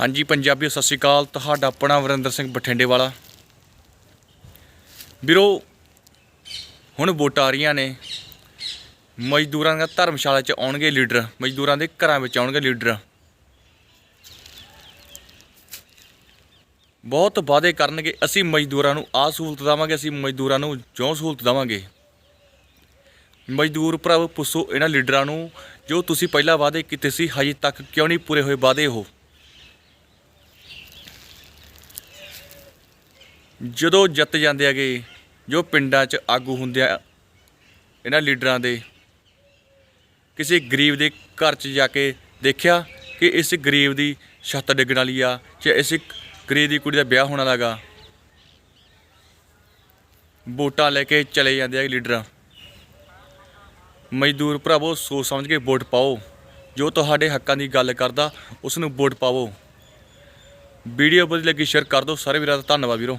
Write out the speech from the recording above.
ਹਾਂਜੀ, ਪੰਜਾਬੀਓ, ਸਤਿ ਸ਼੍ਰੀ ਅਕਾਲ। ਤੁਹਾਡਾ ਆਪਣਾ ਵਰਿੰਦਰ ਸਿੰਘ ਬਠਿੰਡੇ ਵਾਲਾ। ਵੀਰੋ, ਹੁਣ ਵੋਟਾਂ ਆ ਰਹੀਆਂ ਨੇ। ਮਜ਼ਦੂਰਾਂ ਦੀਆਂ ਧਰਮਸ਼ਾਲਾ 'ਚ ਆਉਣਗੇ ਲੀਡਰ। ਮਜ਼ਦੂਰਾਂ ਦੇ ਘਰਾਂ ਵਿੱਚ ਆਉਣਗੇ ਲੀਡਰ। ਬਹੁਤ ਵਾਅਦੇ ਕਰਨਗੇ। ਅਸੀਂ ਮਜ਼ਦੂਰਾਂ ਨੂੰ ਆਹ ਸਹੂਲਤ ਦੇਵਾਂਗੇ, ਅਸੀਂ ਮਜ਼ਦੂਰਾਂ ਨੂੰ ਜੋ ਸਹੂਲਤ ਦੇਵਾਂਗੇ। ਮਜ਼ਦੂਰ ਭਰਾਵੋ, ਪੁੱਛੋ ਇਹਨਾਂ ਲੀਡਰਾਂ ਨੂੰ, ਜੋ ਤੁਸੀਂ ਪਹਿਲਾਂ ਵਾਅਦੇ ਕੀਤੇ ਸੀ, ਹਜੇ ਤੱਕ ਕਿਉਂ ਨਹੀਂ ਪੂਰੇ ਹੋਏ ਵਾਅਦੇ ਉਹ? ਜਦੋਂ ਜਿੱਤ ਜਾਂਦੇ ਹੈਗੇ, ਜੋ ਪਿੰਡਾਂ 'ਚ ਆਗੂ ਹੁੰਦੇ ਆ, ਇਹਨਾਂ ਲੀਡਰਾਂ ਦੇ, ਕਿਸੇ ਗਰੀਬ ਦੇ ਘਰ 'ਚ ਜਾ ਕੇ ਦੇਖਿਆ ਕਿ ਇਸ ਗਰੀਬ ਦੀ ਛੱਤ ਡਿੱਗਣ ਵਾਲੀ ਆ ਜਾਂ ਇਸ ਗਰੀਬ ਦੀ ਕੁੜੀ ਦਾ ਵਿਆਹ ਹੋਣ ਵਾਲਾ ਗਾ ਵੋਟਾਂ ਲੈ ਕੇ ਚਲੇ ਜਾਂਦੇ ਆ ਲੀਡਰਾਂ। ਮਜ਼ਦੂਰ ਭਰਾਵੋ, ਸੋਚ ਸਮਝ ਕੇ ਵੋਟ ਪਾਓ। ਜੋ ਤੁਹਾਡੇ ਹੱਕਾਂ ਦੀ ਗੱਲ ਕਰਦਾ ਉਸ ਨੂੰ ਵੋਟ ਪਾਵੋ। ਵੀਡੀਓ ਵਧੀਆ ਲੱਗੀ, ਸ਼ੇਅਰ ਕਰ ਦਿਓ। ਸਾਰੇ ਵੀਰਾਂ ਦਾ ਧੰਨਵਾਦ ਵੀਰੋ।